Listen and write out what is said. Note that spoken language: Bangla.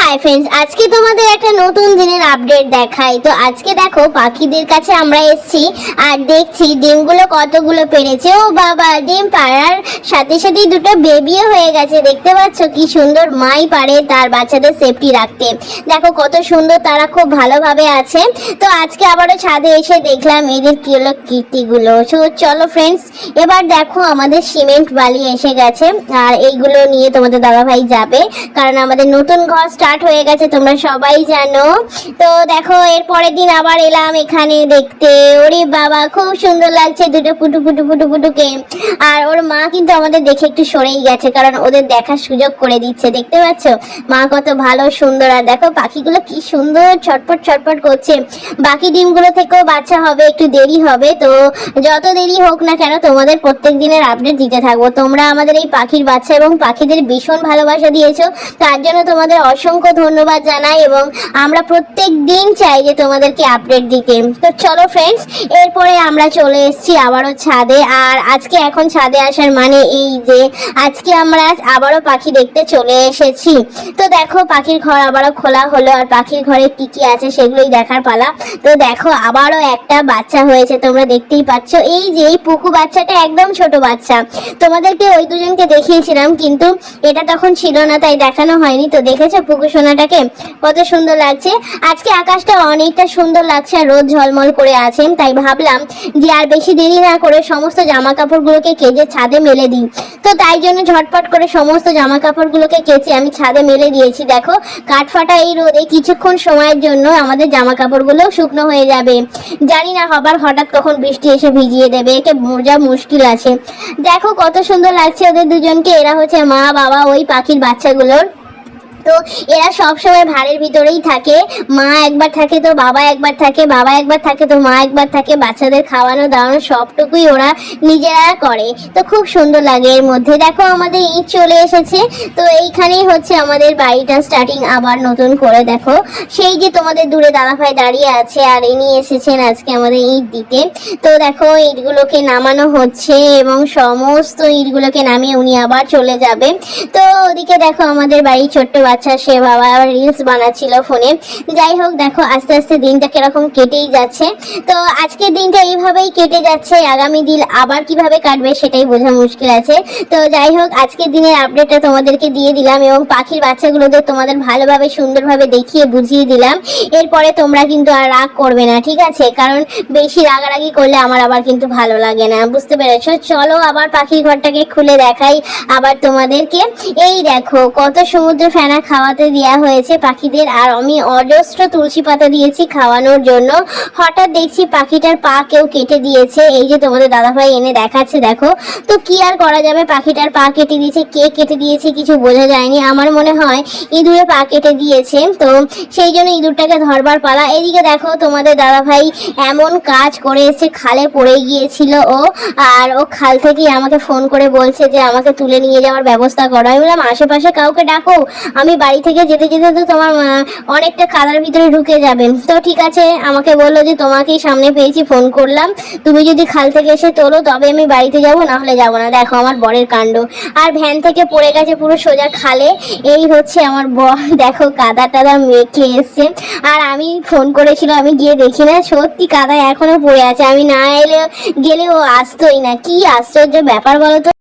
হাই ফ্রেন্ডস আজকে তোমাদের একটা নতুন দিনের আপডেট দেখাই। তো আজকে দেখো, পাখিদের কাছে আমরা আর দেখছি ডিমগুলো কতগুলো পেরেছে। ও বাবা, ডিম পাড়ার সাথে সাথে দুটো বেবিও হয়ে গেছে। দেখতে পাচ্ছ কি সুন্দর মাই পারে তার বাচ্চাদের সেফটি রাখতে। দেখো কত সুন্দর তারা খুব ভালোভাবে আছে। তো আজকে আবারও ছাদে এসে দেখলাম এদের কি হলো কীর্তিগুলো। চলো ফ্রেন্ডস এবার দেখো আমাদের সিমেন্ট বালি এসে গেছে। আর এইগুলো নিয়ে তোমাদের দাদাভাই যাবে। কারণ আমাদের নতুন ঘর স্টার্ট হয়ে গেছে, তোমরা সবাই জানো। তো দেখো, এর পরের দিন আবার এলাম এখানে দেখতে। ওরে বাবা, খুব সুন্দর লাগছে দুটো পুটু পুটু পুটু পুটুকে আর ওর মা কিন্তু আমাদের দেখে একটু সরেই গেছে, কারণ ওদের দেখার সুযোগ করে দিচ্ছে, দেখতে পাচ্ছ? মা কত ভালো সুন্দর। আর দেখো, পাখিগুলো কি সুন্দর ছটপট ছটপট করছে। বাকি ডিমগুলো থেকেও বাচ্চা হবে, একটু দেরি হবে। তো যত দেরি হোক না কেন, তোমাদের প্রত্যেক দিনের আপডেট দিতে থাকব। তোমরা আমাদের এই পাখির বাচ্চা এবং পাখিদের ভীষণ ভালোবাসা দিয়েছ, তার জন্য তোমাদের অসংখ্য ধন্যবাদ জানাই এবং আমরা প্রত্যেক দিন চাই যে তোমাদেরকে আপডেট দিতে। তো চলো ফ্রেন্ডস এরপরে আমরা চলে এসেছি আবারও ছাদে আর আজকে এখন ছাদে আসার মানে এই যে আজকে আমরা আবারও পাখি দেখতে চলে এসেছি। তো দেখো পাখির ঘর আবারও খোলা হলো আর পাখির ঘরে কি কি আছে সেগুলোই দেখার পালা। তো দেখো আবারও একটা বাচ্চা হয়েছে, তোমরা দেখতেই পাচ্ছ। এই যে এই পুকু বাচ্চাটা একদম ছোট বাচ্চা। তোমাদেরকে ওই দুজনকে দেখিয়েছিলাম কিন্তু এটা তখন ছিল না, তাই দেখানো হয়নি। তো দেখেছ পুকু সোনাটাকে কত সুন্দর লাগছে। আজকে আকাশটা অনেকটা সুন্দর লাগছে আর রোদ ঝলমল করে আছেন তাই ভাবলাম যে আর বেশি দেরি না করে সমস্ত জামা কাপড়গুলোকে কেজে ছাদে মেলে দিই। তো তাই জন্য ঝটপট করে সমস্ত জামা কাপড়গুলোকে কেচে আমি ছাদে মেলে দিয়েছি। দেখো, কাঠফাটা এই রোদে কিছুক্ষণ সময়ের জন্য আমাদের জামা কাপড়গুলো শুকনো হয়ে যাবে। জানি না হবার হঠাৎ কখন বৃষ্টি এসে ভিজিয়ে দেবে, একে বোঝা মুশকিল আছে। দেখো, কত সুন্দর লাগছে ওদের দুজনকে, এরা হচ্ছে মা, বাবা, ওই পাখির বাচ্চাগুলোর। তো এরা সব সময় ভাড়ের ভিতরেই থাকে। মা একবার থাকে তো বাবা একবার থাকে, বাবা একবার থাকে তো মা একবার থাকে। বাচ্চাদের খাওয়ানো, দাওয়ানো সবটুকুই ওরা নিজেরা করে। তো খুব সুন্দর লাগে এর মধ্যে। দেখো আমাদের ঈদ চলে এসেছে। তো এইখানেই হচ্ছে আমাদের বাড়িটা স্টার্টিং আবার নতুন করে দেখো। সেই যে তোমাদের দূরে দাদাভাই দাঁড়িয়ে আছে আর ইনি এসেছেন আজকে আমাদের ঈদ দিতে। তো দেখো ইটগুলোকে নামানো হচ্ছে এবং সমস্ত ইটগুলোকে নামিয়ে উনি আবার চলে যাবে। তো ওদিকে দেখো আমাদের বাড়ির ছোট্ট বাচ্চা সে বাবা আবার রিলস বানাচ্ছিল ফোনে যাই হোক, দেখো, আস্তে আস্তে দিনটা কীরকম কেটেই যাচ্ছে। তো আজকের দিনটা এইভাবেই কেটে যাচ্ছে, আগামী দিন আবার কীভাবে কাটবে সেটাই বোঝা মুশকিল আছে। তো যাই হোক, আজকের দিনের আপডেটটা তোমাদেরকে দিয়ে দিলাম এবং পাখির বাচ্চাগুলোদের তোমাদের ভালোভাবে, সুন্দরভাবে দেখিয়ে বুঝিয়ে দিলাম। এরপরে তোমরা কিন্তু আর রাগ করবে না, ঠিক আছে? কারণ বেশি রাগারাগি করলে আমার আবার কিন্তু ভালো লাগে না, বুঝতে পেরেছ? চলো আবার পাখির ঘরটাকে খুলে দেখাই আবার তোমাদেরকে। এই দেখো, কত সমুদ্র ফেনা খাওয়াতে দেওয়া হয়েছে পাখিদের। আর আমি অজস্র তুলসী পাতা দিয়েছি খাওয়ানোর জন্য। হঠাৎ দেখছি পাখিটার পা কেউ কেটে দিয়েছে। এই যে তোমাদের দাদাভাই এনে দেখাচ্ছে, দেখো। তো কি আর করা যাবে? পাখিটার পা কেটে দিয়েছে। কে কেটে দিয়েছে কিছু বোঝা যায়নি। আমার মনে হয় ইঁদুরে পা কেটে দিয়েছে। তো সেই জন্য ইঁদুরটাকে ধরবার পালা। এদিকে দেখো তোমাদের দাদাভাই এমন কাজ করে এসে খালে পড়ে গিয়েছিল ও। আর ও খাল থেকে আমাকে ফোন করে বলছে যে, আমাকে তুলে নিয়ে যাওয়ার ব্যবস্থা করো। আমি বললাম, আশেপাশে কাউকে ডাকো। আমি বাড়ি থেকে যেতে যেতে তো তোমার অনেকটা কাদার ভিতরে ঢুকে যাবেন তো ঠিক আছে, আমাকে বলল যে তোমাকেই সামনে পেয়েছি, ফোন করলাম। তুমি যদি খাল থেকে এসে তোলো, তবে আমি বাড়িতে যাব না হলে যাব না। দেখো আমার বরের কাণ্ড। আর ভ্যান থেকে পড়ে গেছে পুরো সোজা খালে। এই হচ্ছে আমার বর। দেখো কাদা টাদা মেখে এসছে। আর আমি ফোন করেছিল, আমি গিয়ে দেখি না। সত্যি কাদা এখনও পড়ে আছে। আমি না এলে গেলে ও আসতোই না। কি আশ্চর্য ব্যাপার বলো তো?